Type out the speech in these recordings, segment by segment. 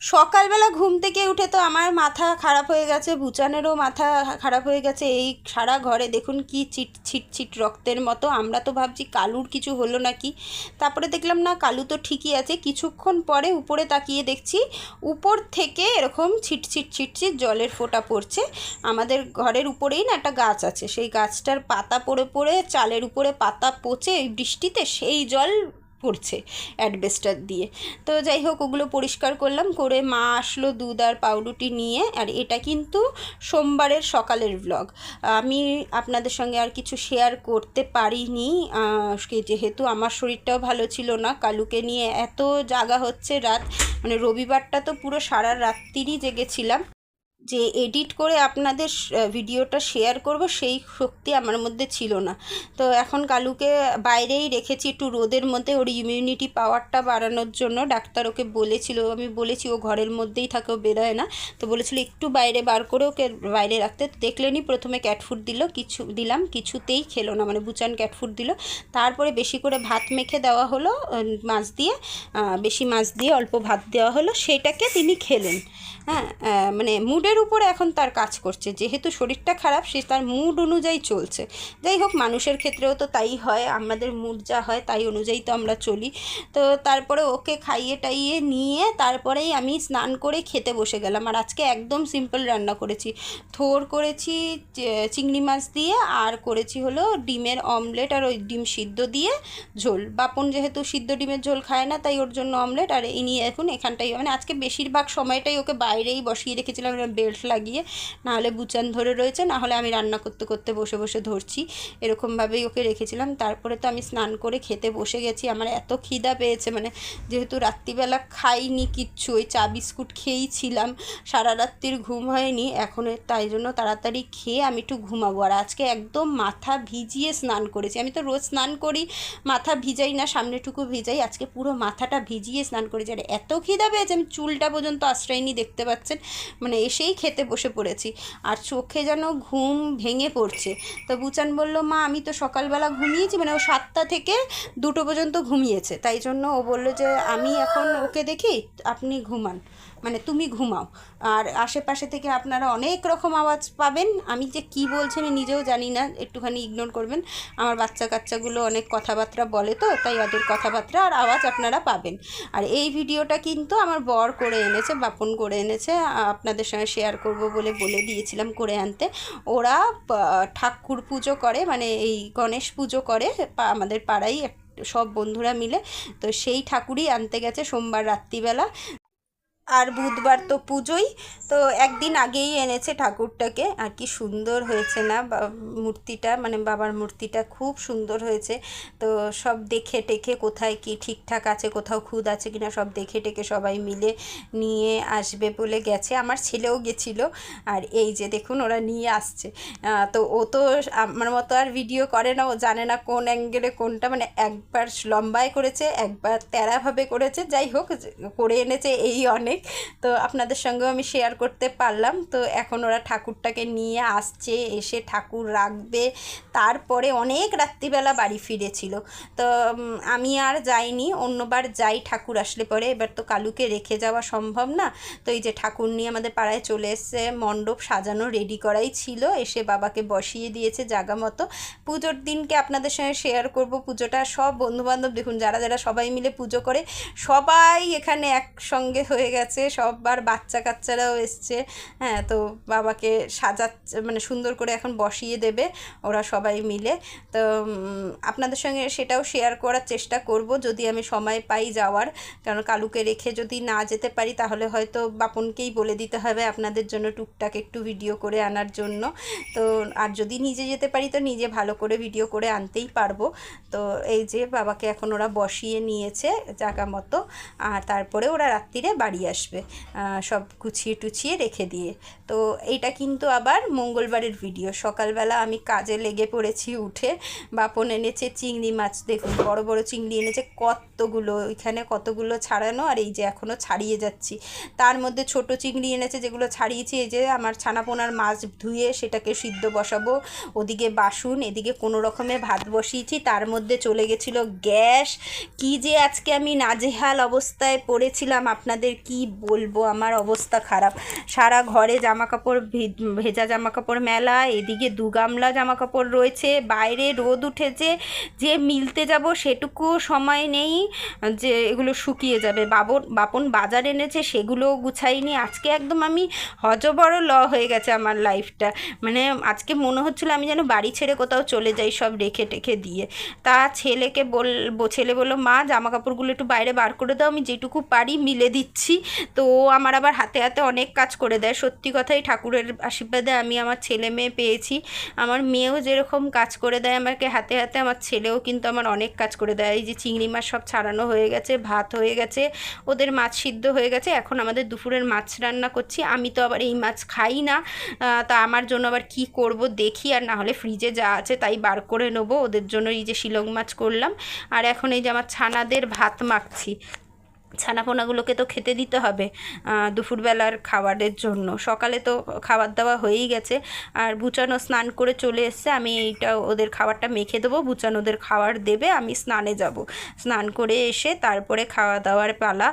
সকালবেলা ঘুম থেকে উঠে তো আমার মাথা খারাপ হয়ে গেছে বুচানেরও মাথা খারাপ হয়ে গেছে, এই সারা ঘরে দেখুন কি চিট ছিট ছিট রক্তের মতো, আমরা তো ভাবছি কালুর কিছু হলো নাকি। তারপরে দেখলাম না, কালু তো ঠিকই আছে, কিছুক্ষণ পরে উপরে তাকিয়ে দেখছি উপর থেকে এরকম ছিট ছিট ছিট ছিট জলের ফোঁটা পড়ছে, আমাদের ঘরের উপরেই না একটা গাছ আছে, সেই গাছটার পাতা পড়ে পড়ে চালের উপরে পাতা পচে এই বৃষ্টিতে সেই জল পড়ছে অ্যাডবেস্টার দিয়ে। তো যাই হোক, ওগুলো পরিষ্কার করলাম, করে মা আসলো দুধ আর পাউরুটি নিয়ে, আর এটা কিন্তু সোমবারের সকালের ব্লগ আমি আপনাদের সঙ্গে আর কিছু শেয়ার করতে পারিনি যেহেতু আমার শরীরটাও ভালো ছিল না, কালুকে নিয়ে এত জাগা হচ্ছে রাত মানে রবিবারটা তো পুরো সারা রাত্রিরই জেগেছিলাম। যে এডিট করে আপনাদের ভিডিওটা শেয়ার করব, সেই শক্তি আমার মধ্যে ছিল না। তো এখন কালুকে বাইরেই রেখেছি, একটু রোদের মধ্যে ওর ইমিউনিটি পাওয়ারটা বাড়ানোর জন্য। ডাক্তার ওকে বলেছিল, আমি বলেছি ও ঘরের মধ্যেই থাকে, ও বেরোয় না। তো বলেছিল একটু বাইরে বার করে ওকে বাইরে রাখতে। দেখলেনি, প্রথমে ক্যাট ফুড দিল, কিছু দিলাম, কিছুতেই খেলো না মানে বুচান ক্যাট ফুড দিল। তারপরে বেশি করে ভাত মেখে দেওয়া হলো মাছ দিয়ে বেশি মাছ দিয়ে অল্প ভাত দেওয়া হলো, সেটাকে তিনি খেলেন। হ্যাঁ মানে মুডের উপরে এখন তার কাজ করছে। যেহেতু শরীরটা খারাপ, সে তার মুড অনুযায়ী চলছে। যাই হোক, মানুষের ক্ষেত্রেও তো তাই হয়। আমাদের মুড যা হয়, তাই অনুযায়ী তো আমরা চলি। তো তারপরে ওকে খাইয়ে টাইয়ে নিয়ে তারপরেই আমি স্নান করে খেতে বসে গেলাম। আর আজকে একদম সিম্পল রান্না করেছি। থোর করেছি চিংড়ি মাছ দিয়ে, আর করেছি হলো ডিমের অমলেট আর ওই ডিম সিদ্ধ দিয়ে ঝোল। বাপন যেহেতু সিদ্ধ ডিমের ঝোল খায় না, তাই ওর জন্য অমলেট আর ইনি এখন এখানটাই মানে আজকে বেশিরভাগ সময়টাই ওকে বাইরেই বসিয়ে রেখেছিলাম বেল্ট লাগিয়ে, নাহলে বুচান ধরে রয়েছে, নাহলে আমি রান্না করতে করতে বসে বসে ধরছি। এরকমভাবেই ওকে রেখেছিলাম। তারপরে তো আমি স্নান করে খেতে বসে গেছি। আমার এত খিদা পেয়েছে মানে যেহেতু রাত্রিবেলা খাইনি কিচ্ছু ওই চা বিস্কুট খেয়েই ছিলাম সারা রাত্রির ঘুম হয়নি, এখন তাই জন্য তাড়াতাড়ি খেয়ে আমি একটু ঘুমাবো। আর আজকে একদম মাথা ভিজিয়ে স্নান করেছি। আমি তো রোজ স্নান করি, মাথা ভিজাই না, সামনেটুকু ভিজাই, আজকে পুরো মাথাটা ভিজিয়ে স্নান করেছি। আর এত খিদা পেয়েছে, আমি চুলটা পর্যন্ত আশ্রয়নি দেখতে পাচ্ছেন? মানে এসেই খেতে বসে পড়েছি। আর চোখে যেন ঘুম ভেঙে পড়ছে। তো বুচান বলল, মা, আমি তো সকালবেলা ঘুমিয়েছি। মানে ও সাতটা থেকে দুটো পর্যন্ত ঘুমিয়েছে। তাই জন্য ও বলল যে, আমি এখন ওকে দেখি, আপনি ঘুমান। মানে তুমি ঘুমাও। আর আশেপাশে থেকে আপনারা অনেক রকম আওয়াজ পাবেন। আমি যে কি বলছি আমি নিজেও জানি না, একটুখানি ইগনোর করবেন। আমার বাচ্চা কাচ্চাগুলো অনেক কথাবার্তা বলে তো, তাই ওদের কথাবার্তা আর আওয়াজ আপনারা পাবেন। আর এই ভিডিওটা কিন্তু আমার বর করে এনেছে, বাপন করে এনেছে, আপনাদের সঙ্গে শেয়ার করব বলে বলে দিয়েছিলাম করে আনতে। ওরা ঠাকুর পুজো করে মানে এই গণেশ পুজো করে আমাদের পাড়াই সব বন্ধুরা মিলে। তো সেই ঠাকুরই আনতে গেছে সোমবার রাত্রিবেলা। আর বুধবার তো পুজোই, তো একদিন আগেই এনেছে ঠাকুরটাকে। আর কি সুন্দর হয়েছে না মূর্তিটা মানে বাবার মূর্তিটা খুব সুন্দর হয়েছে। তো সব দেখে টেখে কোথায় কি ঠিকঠাক আছে, কোথাও খুদ আছে কিনা সব দেখে টেখে সবাই মিলে নিয়ে আসবে বলে গেছে। আমার ছেলেও গেছিল, আর এই যে দেখুন ওরা নিয়ে আসছে। তো ও তো আমার মতো আর ভিডিও করে না, ও জানে না কোন অ্যাঙ্গেলে কোনটা মানে একবার লম্বায় করেছে, একবার তেরাভাবে করেছে। যাই হোক করে এনেছে এই অনেক। তো আপনাদের সঙ্গেও আমি শেয়ার করতে পারলাম। তো এখন ওরা ঠাকুরটাকে নিয়ে আসছে, এসে ঠাকুর রাখবে। তারপরে অনেক রাত্রিবেলা বাড়ি ফিরেছিল। তো আমি আর যাইনি, অন্যবার যাই ঠাকুর আসলে পরে। এবার তো কালুকে রেখে যাওয়া সম্ভব না। তো এই যে ঠাকুর নিয়ে আমাদের পাড়ায় চলে এসছে, মণ্ডপ সাজানো রেডি করাই ছিল। এসে বাবাকে বসিয়ে দিয়েছে জাগা মতো। পুজোর দিনকে আপনাদের সঙ্গে শেয়ার করব। পুজোটা সব বন্ধুবান্ধব, দেখুন যারা যারা সবাই মিলে পুজো করে, সবাই এখানে একসঙ্গে হয়ে গেছে। সববার বাচ্চা কাচ্চারাও এসছে। হ্যাঁ তো বাবাকে সাজাচ্ছে মানে সুন্দর করে এখন বসিয়ে দেবে ওরা সবাই মিলে। তো আপনাদের সঙ্গে সেটাও শেয়ার করার চেষ্টা করব যদি আমি সময় পাই যাওয়ার। কারণ কালুকে রেখে যদি না যেতে পারি তাহলে হয়তো বাপনকেই বলে দিতে হবে আপনাদের জন্য টুকটাক একটু ভিডিও করে আনার জন্য। তো, আর যদি নিজে যেতে পারি তো নিজে ভালো করে ভিডিও করে আনতেই পারব। তো, এই যে বাবাকে এখন ওরা বসিয়ে নিয়েছে জায়গা মতো। আর তারপরে ওরা রাত্রিরে বাড়ি আসবে সব গুছিয়ে টুছিয়ে রেখে দিয়ে। তো এটা কিন্তু আবার মঙ্গলবারের ভিডিও সকালবেলা আমি কাজে লেগে পড়েছি উঠে। বাপন এনেছে চিংড়ি মাছ। দেখুন, বড় বড় চিংড়ি এনেছে। কত শুক্তোগুলো ওইখানে কতগুলো ছাড়ানো আর এই যে এখনও ছাড়িয়ে যাচ্ছি। তার মধ্যে ছোট চিংড়ি এনেছে যেগুলো ছাড়িয়েছি, এই যে আমার ছানাপোনার মাছ ধুয়ে সেটাকে সিদ্ধ বসাবো। ওদিকে বাসন, এদিকে কোনো রকমে ভাত বসিয়েছি, তার মধ্যে চলে গেছিল গ্যাস। কি যে আজকে আমি নাজেহাল অবস্থায় পড়েছিলাম, আপনাদের কি বলব? আমার অবস্থা খারাপ। সারা ঘরে জামা কাপড় ভেজা জামা কাপড় মেলা, এদিকে দু গামলা জামা কাপড় রয়েছে। বাইরে রোদ উঠেছে, যে মিলতে যাব সেটুকু সময় নেই। যে এগুলো শুকিয়ে যাবে। বাবন, বাপন বাজার এনেছে, সেগুলোও গুছাইনি। আজকে একদম আমি হজবড় ল হয়ে গেছে আমার লাইফটা মানে আজকে মনে হচ্ছিল আমি যেন বাড়ি ছেড়ে কোথাও চলে যাই সব রেখে টেখে দিয়ে। তা ছেলেকে বল ছেলে বলল, মা জামা কাপড়গুলো একটু বাইরে বার করে দাও, আমি যেটুকু পারি মিলে দিচ্ছি। তো ও আমার আবার হাতে হাতে অনেক কাজ করে দেয়। সত্যি কথাই ঠাকুরের আশীর্বাদে আমি আমার ছেলে মেয়ে পেয়েছি। আমার মেয়েও যেরকম কাজ করে দেয় আমাকে হাতে হাতে, আমার ছেলেও কিন্তু আমার অনেক কাজ করে দেয়। এই যে চিংড়ি মাছ সব ছাড়ানো হয়ে গেছে, ভাত হয়ে গেছে, ওদের মাছ সিদ্ধ হয়ে গেছে, এখন আমাদের দুপুরের মাছ রান্না করছি। আমি তো আবার এই মাছ খাই না তা আমার জন্য আবার কি করব দেখি, আর না হলে ফ্রিজে যা আছে তাই বার করে নেব। ওদের জন্য এই যে শিলং মাছ করলাম, আর এখন এই যে আমার ছানাদের ভাত মাখছি। ছানাপোনাগুলোকে তো খেতে দিতে হবে দুপুরবেলার খাবারের জন্য। সকালে তো খাবার দাওয়া হয়েই গেছে। আর বুচানো স্নান করে চলে এসছে। আমি এইটা ওদের খাবারটা মেখে দেবো। বুচানো ওদের খাবার দেবে। আমি স্নানে যাব। স্নান করে এসে তারপরে খাওয়া দাওয়ার পালা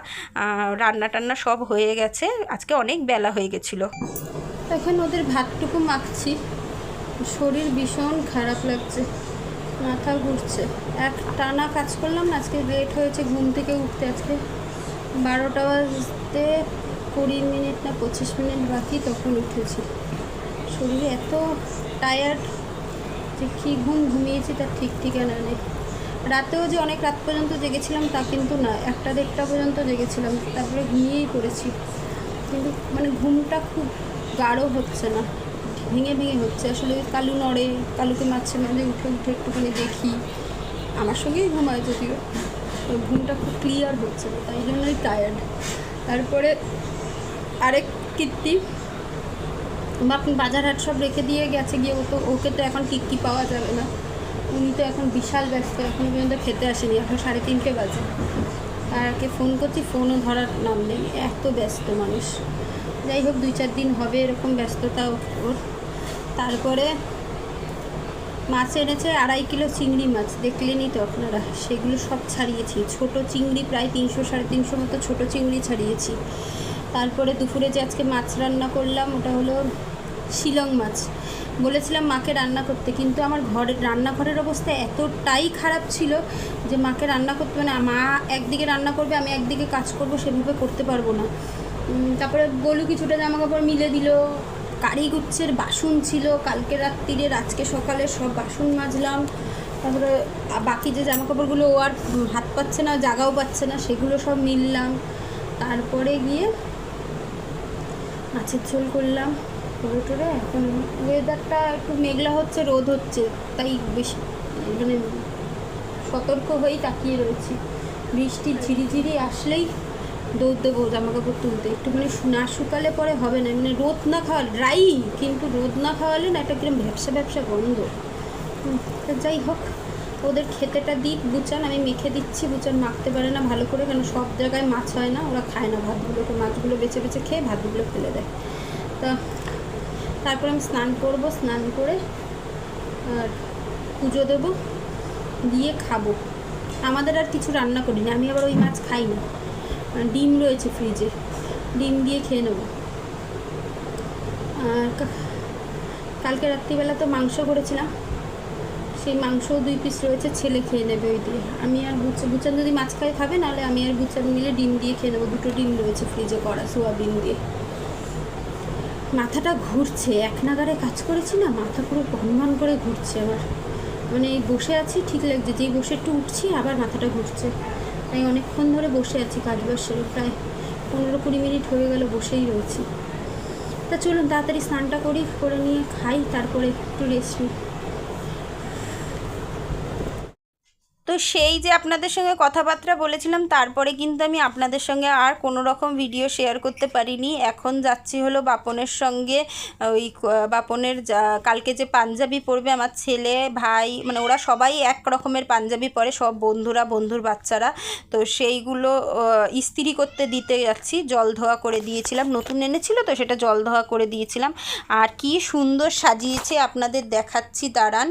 রান্না টান্না সব হয়ে গেছে। আজকে অনেক বেলা হয়ে গেছিল। এখন ওদের ভাতটুকু মাখছি। শরীর ভীষণ খারাপ লাগছে। মাথা ঘুরছে। এক টানা কাজ করলাম না, আজকে লেট হয়েছে ঘুম থেকে উঠতে। আজকে বারোটা বাজতে কুড়ি মিনিট না পঁচিশ মিনিট বাকি তখন উঠেছি। শরীরে এত টায়ার্ড যে কী ঘুম ঘুমিয়েছি তার ঠিক ঠিকানা নেই। রাতেও যে অনেক রাত পর্যন্ত জেগেছিলাম তা কিন্তু না, একটা দেড়টা পর্যন্ত জেগেছিলাম, তারপরে ঘুমিয়েই পড়েছি। কিন্তু মানে ঘুমটা খুব গাঢ় হচ্ছে না, ভেঙে ভেঙে হচ্ছে। আসলে কালু নড়ে, কালুকে মাঝে মাঝে উঠে উঠে একটুখানি দেখি, আমার সঙ্গেই ঘুমায় যদিও। ঘুমটা খুব ক্লিয়ার হচ্ছে, তাই জন্যই টায়ার্ড তারপরে আরেক কীর্তি বাজার হাট সব রেখে দিয়ে গেছে, গিয়ে ও তো, ওকে তো এখন টিক্কি পাওয়া যাবে না। উনি তো এখন বিশাল ব্যস্ত, এখন পর্যন্ত খেতে আসেনি, এখন সাড়ে তিনটে বাজে। আর কে ফোন করছি ফোনও ধরার নাম নেই, এত ব্যস্ত মানুষ। যাই হোক, দুই চার দিন হবে এরকম ব্যস্ততা ওর। তারপরে মাছ এনেছে, আড়াই কিলো চিংড়ি মাছ। দেখলেনই তো আপনারা, সেগুলো সব ছাড়িয়েছি। ছোট চিংড়ি প্রায় তিনশো, সাড়ে তিনশো মতো ছোট চিংড়ি ছাড়িয়েছি। তারপরে দুপুরে যে আজকে মাছ রান্না করলাম, ওটা হলো শিলং মাছ। বলেছিলাম মাকে রান্না করতে, কিন্তু আমার ঘরের রান্নাঘরের অবস্থা এতটাই খারাপ ছিল যে মাকে রান্না করতে মানে মা একদিকে রান্না করবে, আমি একদিকে কাজ করব, সেভাবে করতে পারব না। তারপরে বলু কিছুটা জামা কাপড় মিলে দিল কারিগুচ্ছের বাসন ছিল। কালকে রাত্রিরে, আজকে সকালে সব বাসন মাজলাম। তারপরে বাকি যে জামা কাপড়গুলো ও আর হাত পাচ্ছে না জাগাও পাচ্ছে না, সেগুলো সব মিললাম। তারপরে গিয়ে মাছের ঝোল করলাম। করে টোরে এখন ওয়েদারটা একটু মেঘলা হচ্ছে, রোদ হচ্ছে, তাই বেশি মানে সতর্ক হয়েই তাকিয়ে রয়েছি। বৃষ্টির ঝিরিঝিরি আসলেই দৌড় দেবো জামা কাপড় তুলতে একটুখানি না শুকালে পরে হবে না মানে রোদ না খাওয়ালে ড্রাই কিন্তু রোদ না খাওয়ালে না একটা কিরম ব্যবসা ব্যবসা গন্ধ। যাই হোক, ওদের খেতেটা দিক, বুচান, আমি মেখে দিচ্ছি, বুচান মাখতে পারে না ভালো করে, কেন সব জায়গায় মাছ হয় না, ওরা খায় না, ভাতগুলোকে, মাছগুলো বেছে বেছে খেয়ে ভাতগুলো ফেলে দেয়। তা তারপর আমি স্নান করব, স্নান করে আর পুজো দেবো, দিয়ে খাব। আমাদের আর কিছু রান্না করিনি, আমি আবার ওই মাছ খাই না ডিম রয়েছে ফ্রিজে। ডিম দিয়ে খেয়ে নেব। আর কালকে রাত্রিবেলা তো মাংস করেছিলাম। সেই মাংসও দুই পিস রয়েছে, ছেলে খেয়ে নেবে ওই দিয়ে। আমি আর বুচান বুচান যদি মাছ খাই খাবে, নাহলে আমি আর বুচান মিলে ডিম দিয়ে খেয়ে নেব। দুটো ডিম রয়েছে ফ্রিজে করা, সোয়াবিন দিয়ে। মাথাটা ঘুরছে, এক নাগারে কাজ করেছি না, মাথা পুরো ভনভন করে ঘুরছে আমার। মানে বসে আছি, ঠিক লাগছে। যেই বসে একটু উঠছি, আবার মাথাটা ঘুরছে। তাই অনেকক্ষণ ধরে বসে আছি, কাজ বাজ প্রায় পনেরো কুড়ি মিনিট হয়ে গেল বসেই রয়েছি। তা চলুন তাড়াতাড়ি স্নানটা করি, করে নিয়ে খাই, তারপরে একটু রেস্ট নিই। সেই যে আপনাদের সঙ্গে কথাবার্তা বলেছিলাম, তারপরে কিন্তু আমি আপনাদের সঙ্গে আর কোনো রকম ভিডিও শেয়ার করতে পারিনি। এখন যাচ্ছি হলো বাপনের সঙ্গে ওই বাপনের কালকে যে পাঞ্জাবি পরবে আমার ছেলে, ভাই মানে ওরা সবাই এক রকমের পাঞ্জাবি পরে, সব বন্ধুরা, বন্ধুর বাচ্চারা। তো সেইগুলো ইস্ত্রি করতে দিতে যাচ্ছি, জল ধোয়া করে দিয়েছিলাম। নতুন এনেছিল তো সেটা জল ধোয়া করে দিয়েছিলাম। আর কি সুন্দর সাজিয়েছে আপনাদের দেখাচ্ছি, দাঁড়ান।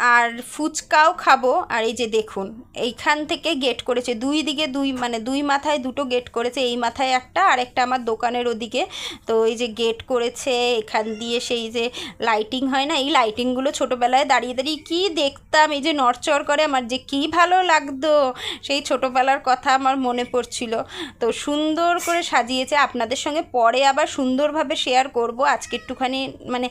আর ফুচকাও খাব। আর এই যে দেখুন, এইখান থেকে গেট করেছে, দুই দিকে দুই মানে দুই মাথায় দুটো গেট করেছে, এই মাথায় একটা আর একটা আমার দোকানের ওদিকে। তো এই যে গেট করেছে, এখান দিয়ে সেই যে লাইটিং হয় না, এই লাইটিংগুলো ছোটোবেলায় দাঁড়িয়ে দাঁড়িয়ে কী দেখতাম, এই যে নড়চড় করে আমার যে কী ভালো লাগতো, সেই ছোটোবেলার কথা আমার মনে পড়ছিল। তো সুন্দর করে সাজিয়েছে, আপনাদের সঙ্গে পরে আবার সুন্দরভাবে শেয়ার করব। আজকে একটুখানি মানে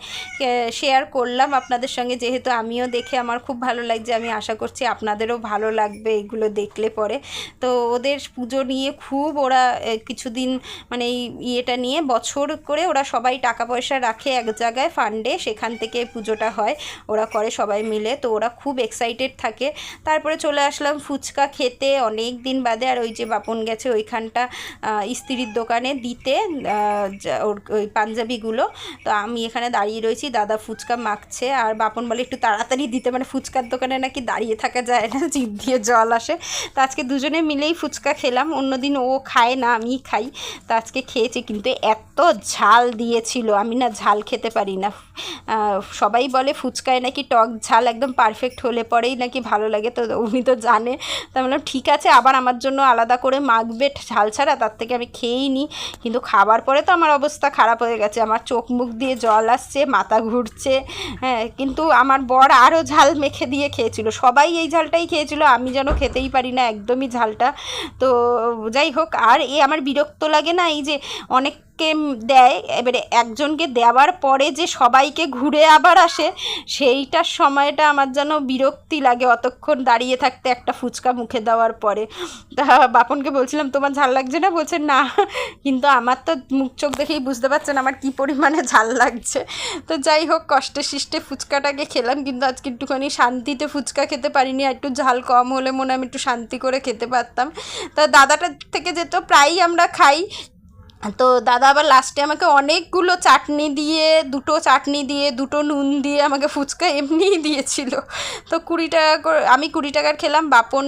শেয়ার করলাম আপনাদের সঙ্গে, যেহেতু আমিও দেখে আমার খুব ভালো লাগছে। আমি আশা করছি আপনাদেরও ভালো লাগবে এগুলো দেখলে পরে। তো ওদের পুজো নিয়ে খুব ওরা কিছুদিন মানে এই ইয়েটা নিয়ে বছর করে ওরা সবাই টাকা পয়সা রাখে এক জায়গায় ফান্ডে সেখান থেকে পুজোটা হয় ওরা করে সবাই মিলে। তো ওরা খুব এক্সাইটেড থাকে। তারপরে চলে আসলাম ফুচকা খেতে অনেক দিন বাদে। আর ওই যে বাপন গেছে ওইখানটা আহ, ইস্ত্রির দোকানে দিতে ওর ওই পাঞ্জাবিগুলো। তো আমি এখানে দাঁড়িয়ে রয়েছি দাদা ফুচকা মাখছে। আর বাপন বলে একটু তাড়াতাড়ি দিতে মানে ফুচকার দোকানে নাকি দাঁড়িয়ে থাকা যায় না, জিভ দিয়ে জল আসে। তো আজকে দুজনে মিলেই ফুচকা খেলাম, অন্যদিন ও খায় না আমি খাই। তো আজকে খেয়েছি, কিন্তু এত ঝাল দিয়েছিল, আমি না ঝাল খেতে পারি না। সবাই বলে ফুচকায় নাকি টক ঝাল একদম পারফেক্ট হলে পরেই নাকি ভালো লাগে, তো উনি তো জানে। তা বললাম, ঠিক আছে, আবার আমার জন্য আলাদা করে মাখবে, ঝাল ছাড়া, তার থেকে আমি খেয়েই নিই কিন্তু খাবার পরে তো আমার অবস্থা খারাপ হয়ে গেছে, আমার চোখ মুখ দিয়ে জল আসছে, মাথা ঘুরছে হ্যাঁ কিন্তু আমার বর আরও ঝাল মেখে দিয়ে খেয়েছিল। সবাই এই ঝালটাই খেয়েছিল, আমি যেন খেতেই পারি না একদমই ঝালটা। তো যাই হোক, আর এ আমার বিরক্ত লাগে না এই যে অনেককে দেয়, এবারে একজনকে দেওয়ার পরে যে সবাইকে ঘুরে আবার আসে, সেইটার সময়টা আমার যেন বিরক্তি লাগে অতক্ষণ দাঁড়িয়ে থাকতে একটা ফুচকা মুখে দেওয়ার পরে। তা বাপনকে বলছিলাম, তোমার ঝাল লাগছে না? বলছে, না। কিন্তু আমার তো মুখ চোখ দেখেই বুঝতে পারছেন আমার কি পরিমাণে ঝাল লাগছে। তো যাই হোক, কষ্টে সৃষ্টে ফুচকাটাকে খেলাম, কিন্তু আজকে একটুখানি শান্তিতে ফুচকা খেতে পারিনি, আর একটু ঝাল কম হলে মনে আমি একটু শান্তি করে খেতে পারতাম। তা দাদাটার থেকে যেত প্রায়ই আমরা খাই তো দাদা আবার লাস্টে আমাকে অনেকগুলো চাটনি দিয়ে, দুটো চাটনি দিয়ে, দুটো নুন দিয়ে আমাকে ফুচকা এমনিই দিয়েছিল। তো কুড়ি টাকা করে, আমি কুড়ি টাকার খেলাম, বাপন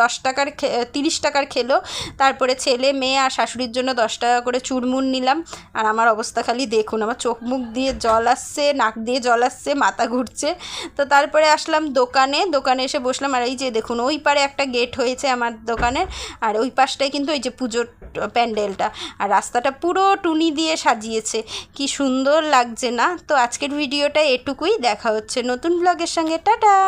দশ টাকার তিরিশ টাকার খেলো। তারপরে ছেলে, মেয়ে আর শাশুড়ির জন্য দশ টাকা করে চুরমুন নিলাম। আর আমার অবস্থা খালি দেখুন, আমার চোখ মুখ দিয়ে জল আসছে, নাক দিয়ে জল আসছে, মাথা ঘুরছে। তো তারপরে আসলাম দোকানে দোকানে এসে বসলাম। আর এই যে দেখুন, ওই পারে একটা গেট হয়েছে আমার দোকানের। আর ওই পাশটায় কিন্তু ওই যে পুজোর প্যান্ডেলটা। আর রাস্তাটা পুরো টুনি দিয়ে সাজিয়েছে। কি সুন্দর লাগছে না? তো আজকের ভিডিওটা এটুকুই। দেখা হচ্ছে নতুন ব্লগের সঙ্গে। টাটা!